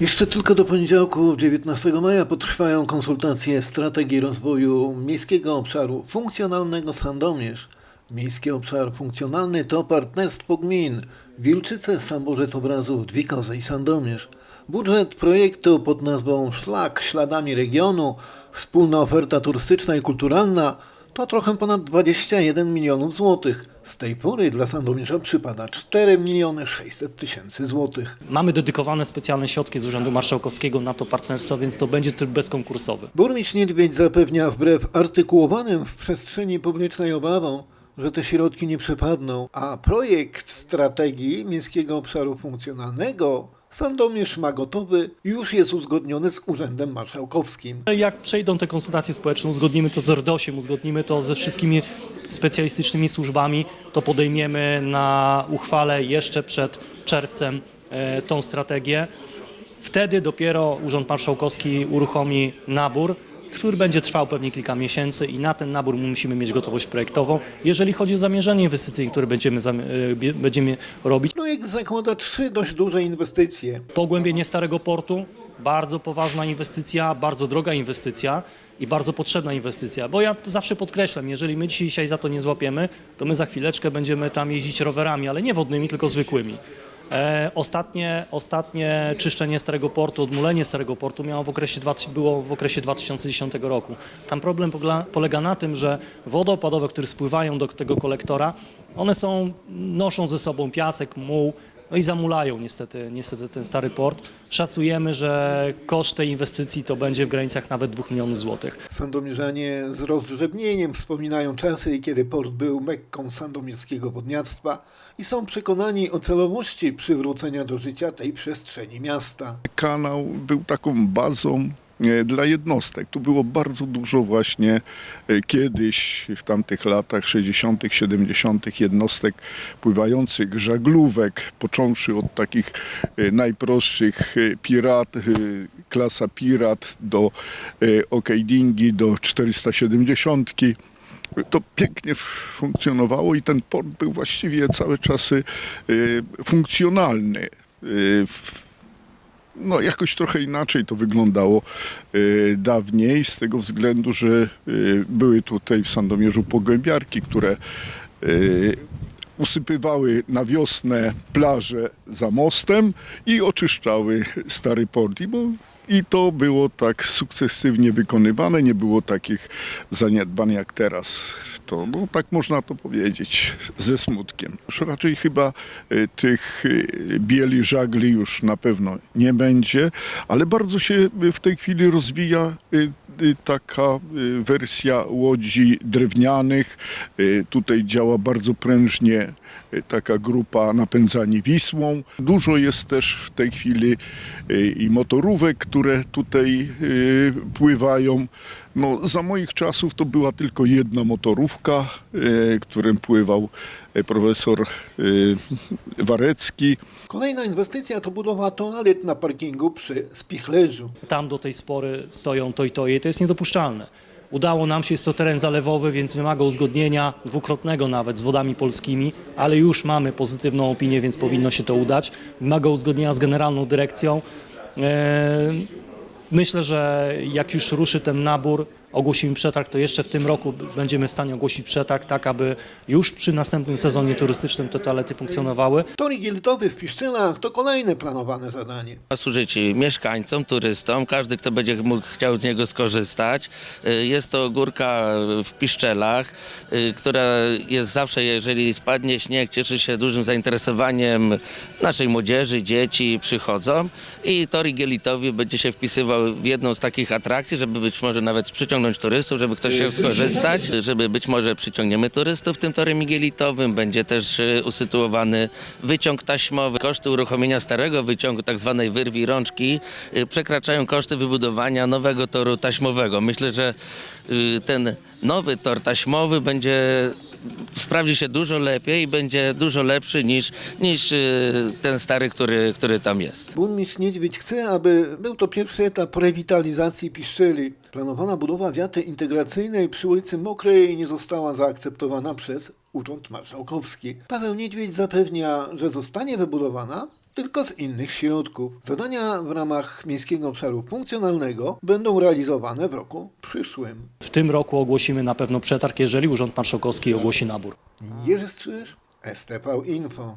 Jeszcze tylko do poniedziałku 19 maja potrwają konsultacje strategii rozwoju miejskiego obszaru funkcjonalnego Sandomierz. Miejski obszar funkcjonalny to partnerstwo gmin Wilczyce, Samborzec Obrazów, Dwikozy i Sandomierz. Budżet projektu pod nazwą Szlak śladami regionu, wspólna oferta turystyczna i kulturalna to trochę ponad 21 milionów złotych. Z tej pory dla Sandomierza przypada 4 miliony 600 tysięcy złotych. Mamy dedykowane specjalne środki z Urzędu Marszałkowskiego na to partnerstwo, więc to będzie tryb bezkonkursowy. Burmistrz Niedźwiedź zapewnia wbrew artykułowanym w przestrzeni publicznej obawom, że te środki nie przepadną, a projekt strategii Miejskiego Obszaru Funkcjonalnego Sandomierz ma gotowy, już jest uzgodniony z Urzędem Marszałkowskim. Jak przejdą te konsultacje społeczne, uzgodnimy to z RDOSiem, uzgodnimy to ze wszystkimi specjalistycznymi służbami, to podejmiemy na uchwale jeszcze przed czerwcem e, tą strategię. Wtedy dopiero Urząd Marszałkowski uruchomi nabór, który będzie trwał pewnie kilka miesięcy i na ten nabór musimy mieć gotowość projektową. Jeżeli chodzi o zamierzenie inwestycyjne, które będziemy, e, będziemy robić, Projekt zakłada trzy dość duże inwestycje. Pogłębienie Starego Portu, bardzo poważna inwestycja, bardzo droga inwestycja i bardzo potrzebna inwestycja, bo ja zawsze podkreślam, jeżeli my dzisiaj za to nie złapiemy, to my za chwileczkę będziemy tam jeździć rowerami, ale nie wodnymi, tylko zwykłymi. E, ostatnie, ostatnie czyszczenie Starego Portu, odmulenie Starego Portu miało w okresie, było w okresie 2010 roku. Tam problem polega na tym, że wody opadowe, które spływają do tego kolektora, one są, noszą ze sobą piasek, muł, no i zamulają niestety, niestety ten stary port. Szacujemy, że koszt tej inwestycji to będzie w granicach nawet 2 milionów złotych. Sandomierzanie z rozdrzewnieniem wspominają czasy, kiedy port był mekką sandomierskiego wodniactwa i są przekonani o celowości przywrócenia do życia tej przestrzeni miasta. kanał był taką bazą dla jednostek. Tu było bardzo dużo właśnie e, kiedyś, w tamtych latach 60., 70. jednostek pływających, żaglówek, począwszy od takich e, najprostszych e, pirat, e, klasa pirat do e, okejdingi, do 470. To pięknie funkcjonowało i ten port był właściwie całe czasy e, funkcjonalny. No, jakoś trochę inaczej to wyglądało e, dawniej, z tego względu, że e, były tutaj w Sandomierzu pogłębiarki, które e, usypywały na wiosnę plaże za mostem i oczyszczały stary port. I, bo, I to było tak sukcesywnie wykonywane, nie było takich zaniedbań jak teraz. To, no, tak można to powiedzieć ze smutkiem. Już raczej chyba e, tych e, bieli żagli już na pewno nie będzie, ale bardzo się w tej chwili rozwija e, taka e, wersja łodzi drewnianych. E, Tutaj działa bardzo prężnie e, taka grupa napędzani Wisłą. Dużo jest też w tej chwili i motorówek, które tutaj pływają. No, za moich czasów to była tylko jedna motorówka, którym pływał profesor e, Warecki. Kolejna inwestycja to budowa toalet na parkingu przy Spichlerzu. Tam do tej spory stoją to i to i to jest niedopuszczalne. Udało nam się, jest to teren zalewowy, więc wymaga uzgodnienia dwukrotnego nawet z wodami polskimi, ale już mamy pozytywną opinię, więc powinno się to udać. Wymaga uzgodnienia z generalną dyrekcją. Eee, Myślę, że jak już ruszy ten nabór, ogłosimy przetarg, to jeszcze w tym roku będziemy w stanie ogłosić przetarg, tak aby już przy następnym sezonie turystycznym te toalety funkcjonowały. Tor igielitowy w Piszczynach to kolejne planowane zadanie. Ma służyć mieszkańcom, turystom, każdy, kto będzie mógł, chciał z niego skorzystać. Y, Jest to górka w Piszczelach, y, która jest zawsze, jeżeli spadnie śnieg, cieszy się dużym zainteresowaniem naszej młodzieży, dzieci przychodzą i tor igielitowy będzie się wpisywał w jedną z takich atrakcji, żeby być może nawet przyciągnąć turystów, żeby ktoś chciał skorzystać, żeby być może przyciągniemy turystów tym torem igielitowym. Będzie też y, usytuowany wyciąg taśmowy. Koszty uruchomienia starego wyciągu, tak zwanej wyrwi rączki, y, przekraczają koszty wybudowania nowego toru taśmowego. Myślę, że y, ten nowy tor taśmowy będzie sprawdzi się dużo lepiej i będzie dużo lepszy niż, niż y, ten stary, który, który tam jest. Burmistrz Niedźwiedź chce, aby był to pierwszy etap rewitalizacji Piszczeli. Planowana budowa wiaty integracyjnej przy ulicy Mokrej nie została zaakceptowana przez Urząd Marszałkowski. Paweł Niedźwiedź zapewnia, że zostanie wybudowana, tylko z innych środków. Zadania w ramach Miejskiego Obszaru Funkcjonalnego będą realizowane w roku przyszłym. W tym roku ogłosimy na pewno przetarg, jeżeli Urząd Marszałkowski ogłosi nabór. Jerzy Strzyż, STV Info.